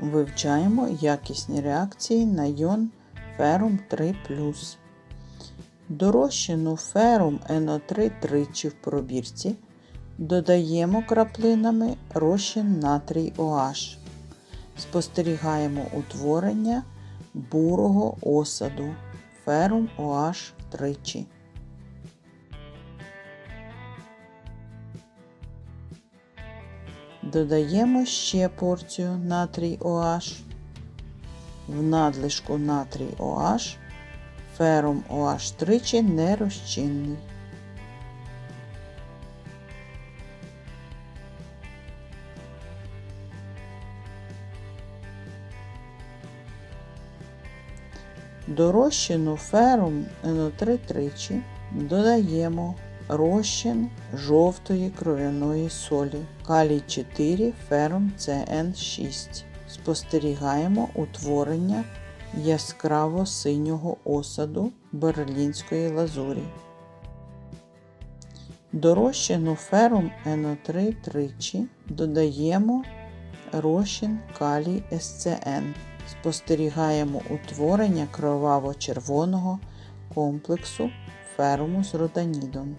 Вивчаємо якісні реакції на йон ферум 3 Дорощену ферум НО3 тричі в пробірці додаємо краплинами розчин натрій OH. Спостерігаємо утворення бурого осаду ферум OH тричі. Додаємо ще порцію натрій OH. В надлишку натрій OH ферум OH тричі нерозчинний. До розчину ферум НО3 тричі додаємо розчин жовтої кров'яної солі калій 4 ферум ЦН6. Спостерігаємо утворення яскраво синього осаду берлінської лазурі. До розчину ферум НО3 тричі додаємо розчин калій СЦН. Спостерігаємо утворення кроваво-червоного комплексу феруму з роданідом.